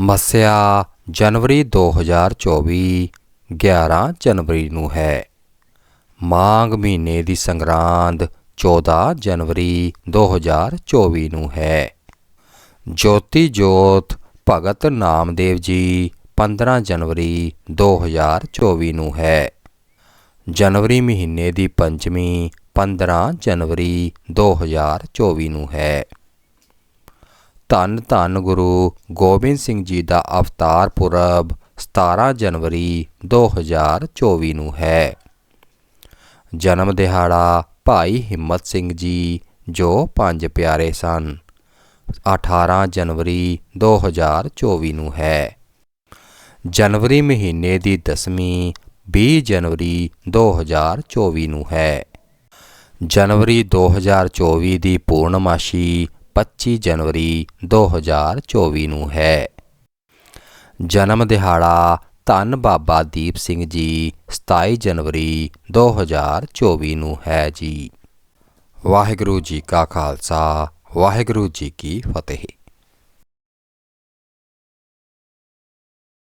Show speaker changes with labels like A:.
A: ਮੱਸਿਆ ਜਨਵਰੀ 2024 11 ਜਨਵਰੀ ਨੂੰ ਹੈ। ਮਾਂਗ ਮਹੀਨੇ ਦੀ ਸੰਗਰਾਂਦ 14 ਜਨਵਰੀ 2024 ਨੂੰ ਹੈ। ਜੋਤੀ ਜੋਤ ਭਗਤ ਨਾਮਦੇਵ ਜੀ 15 ਜਨਵਰੀ 2024 ਨੂੰ ਹੈ। ਜਨਵਰੀ ਮਹੀਨੇ ਦੀ ਪੰਚਮੀ 15 ਜਨਵਰੀ 2024 ਨੂੰ ਹੈ। ਧੰਨ ਧੰਨ ਗੁਰੂ ਗੋਬਿੰਦ ਸਿੰਘ ਜੀ ਦਾ ਅਵਤਾਰ ਪੁਰਬ 17 ਜਨਵਰੀ 2024 ਨੂੰ ਹੈ। ਜਨਮ ਦਿਹਾੜਾ ਭਾਈ ਹਿੰਮਤ ਸਿੰਘ ਜੀ, ਜੋ ਪੰਜ ਪਿਆਰੇ ਸਨ 18 ਜਨਵਰੀ 2024 ਨੂੰ ਹੈ। ਜਨਵਰੀ ਮਹੀਨੇ ਦੀ ਦਸਵੀਂ 20 ਜਨਵਰੀ 2024 ਨੂੰ ਹੈ। ਜਨਵਰੀ 2024 ਦੀ ਪੂਰਨਮਾਸ਼ੀ 25 ਜਨਵਰੀ 2024 ਨੂੰ ਹੈ। ਜਨਮ ਦਿਹਾੜਾ ਧੰਨ ਬਾਬਾ ਦੀਪ ਸਿੰਘ ਜੀ 27 ਜਨਵਰੀ 2024 ਨੂੰ ਹੈ ਜੀ। ਵਾਹਿਗੁਰੂ ਜੀ ਕਾ ਖਾਲਸਾ, ਵਾਹਿਗੁਰੂ ਜੀ ਕੀ ਫਤਿਹ।